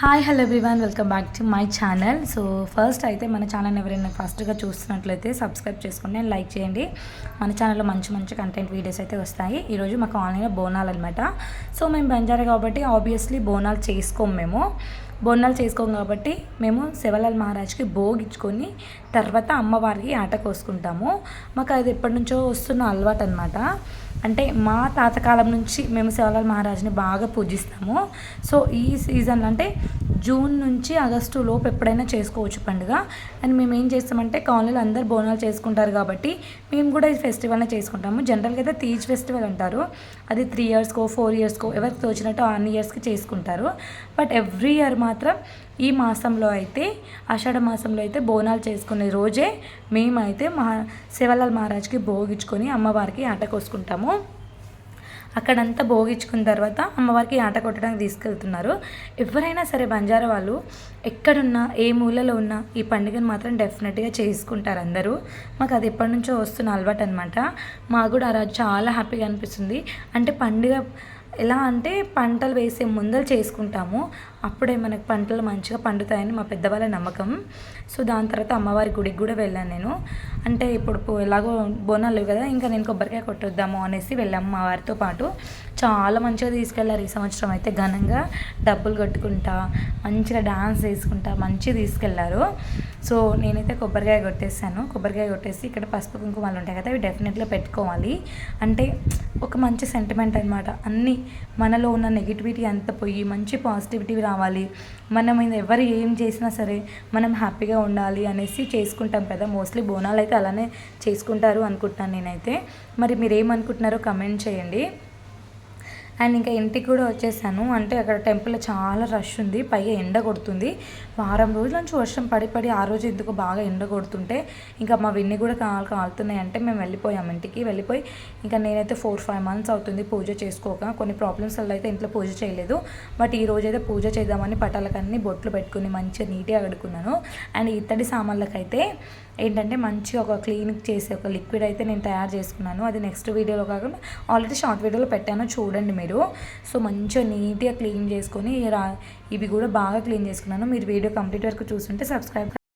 Hi hello everyone welcome back to my channel so first అయితే మన channel ఎవరైనా ఫస్ట్గా చూస్తున్నట్లయితే సబ్స్క్రైబ్ చేసుకోండి అండ్ లైక్ చేయండి. మన ఛానల్లో మంచి మంచి కంటెంట్ వీడియోస్ అయితే వస్తాయి. ఈరోజు మాకు ఆన్లైన్లో బోనాలు అనమాట సో మేము బంజారా కాబట్టి ఆబ్వియస్లీ బోనాలు చేసుకోము మేము. బోనాలు చేసుకోం కాబట్టి మేము శివలాల్ మహారాజ్కి భోగిచ్చుకొని తర్వాత అమ్మవారికి ఆట కోసుకుంటాము. మాకు అది ఎప్పటి నుంచో వస్తున్న అలవాటు అనమాట అంటే మా తాతకాలం నుంచి మేము శివలాల్ మహారాజ్ని బాగా పూజిస్తాము. సో ఈ సీజన్లో అంటే జూన్ నుంచి ఆగస్టు లోపు ఎప్పుడైనా చేసుకోవచ్చు పండుగ. అండ్ మేము ఏం చేస్తామంటే కాలనీలో అందరు బోనాలు చేసుకుంటారు కాబట్టి మేము కూడా ఈ ఫెస్టివల్ని చేసుకుంటాము. జనరల్గా అయితే తీజ్ ఫెస్టివల్ అంటారు. అది త్రీ ఇయర్స్కో ఫోర్ ఇయర్స్కో ఎవరికి తోచినట్టు అన్ని ఇయర్స్కి చేసుకుంటారు. బట్ ఎవ్రీ ఇయర్ మాత్రం ఈ మాసంలో అయితే ఆషాఢ మాసంలో అయితే బోనాలు చేసుకునే రోజే మేమైతే మహా శివలాల్ మహారాజ్కి భోగించుకొని అమ్మవారికి ఆట కోసుకుంటాము. అక్కడంతా భోగించుకున్న తర్వాత అమ్మవారికి ఆట కొట్టడానికి తీసుకెళ్తున్నారు. ఎవరైనా సరే బంజారా వాళ్ళు ఎక్కడున్నా ఏ మూలలో ఉన్నా ఈ పండుగను మాత్రం డెఫినెట్గా చేసుకుంటారు అందరూ. మాకు అది ఎప్పటి నుంచో వస్తున్న అలవాటు అనమాట మాకు కూడా ఆ రోజు చాలా హ్యాపీగా అనిపిస్తుంది. అంటే పండుగ ఎలా అంటే పంటలు వేసే ముందలు చేసుకుంటాము. అప్పుడే మనకు పంటలు మంచిగా పండుతాయని మా పెద్దవాళ్ళ నమ్మకం. సో దాని తర్వాత అమ్మవారి గుడికి కూడా వెళ్ళాను నేను. అంటే ఇప్పుడు ఎలాగో బోనాలు లేవు కదా ఇంకా నేను కొబ్బరికాయ కొట్టొద్దాము అనేసి వెళ్ళాము మా వారితో పాటు. చాలా మంచిగా తీసుకెళ్ళారు ఈ సంవత్సరం అయితే ఘనంగా. డబ్బులు కట్టుకుంటా మంచిగా డాన్స్ వేసుకుంటా మంచిగా తీసుకెళ్ళారు సో నేనైతే కొబ్బరికాయ కొట్టేసాను కొబ్బరికాయ కొట్టేసి ఇక్కడ పసుపు కుంకుమలు ఉంటాయి కదా అవి డెఫినెట్గా పెట్టుకోవాలి. అంటే ఒక మంచి సెంటిమెంట్ అనమాట అన్నీ మనలో ఉన్న నెగిటివిటీ అంతా పోయి మంచి పాజిటివిటీ రావాలి. మనం ఎవరు ఏం చేసినా సరే మనం హ్యాపీగా ఉండాలి అనేసి చేసుకుంటాం కదా. మోస్ట్లీ బోనాలు అయితే అలానే చేసుకుంటారు అనుకుంటున్నాను నేనైతే. మరి మీరు ఏమనుకుంటున్నారో కమెంట్ చేయండి. అండ్ ఇంకా ఇంటికి కూడా వచ్చేసాను. అంటే అక్కడ టెంపుల్లో చాలా రష్ ఉంది. పైగా ఎండ కొడుతుంది. వారం రోజుల నుంచి వర్షం పడి పడి ఆ రోజు ఎందుకు బాగా ఎండ కొడుతుంటే ఇంకా మా విన్ని కూడా కాలు కాలుతున్నాయి. అంటే మేము వెళ్ళిపోయాం ఇంటికి. వెళ్ళిపోయి ఇంకా నేనైతే ఫోర్ ఫైవ్ మంత్స్ అవుతుంది పూజ చేసుకోక. కొన్ని ప్రాబ్లమ్స్ వల్ల అయితే ఇంట్లో పూజ చేయలేదు. బట్ ఈ రోజు అయితే పూజ చేద్దామని పటాలకన్నీ బొట్లు పెట్టుకుని మంచిగా నీట్గా కడుక్కున్నాను. అండ్ ఇత్తడి సామాన్లకైతే ఏంటంటే మంచిగా ఒక క్లీన్ చేసే ఒక లిక్విడ్ అయితే నేను తయారు చేసుకున్నాను. అది నెక్స్ట్ వీడియోలో కాకుండా ఆల్రెడీ షార్ట్ వీడియోలో పెట్టాను చూడండి మీరు. సో మంచిగా నీట్గా క్లీన్ చేసుకొని రా ఇవి కూడా బాగా క్లీన్ చేసుకున్నాను. మీరు వీడియో కంప్లీట్ వరకు చూస్తుంటే సబ్స్క్రైబ్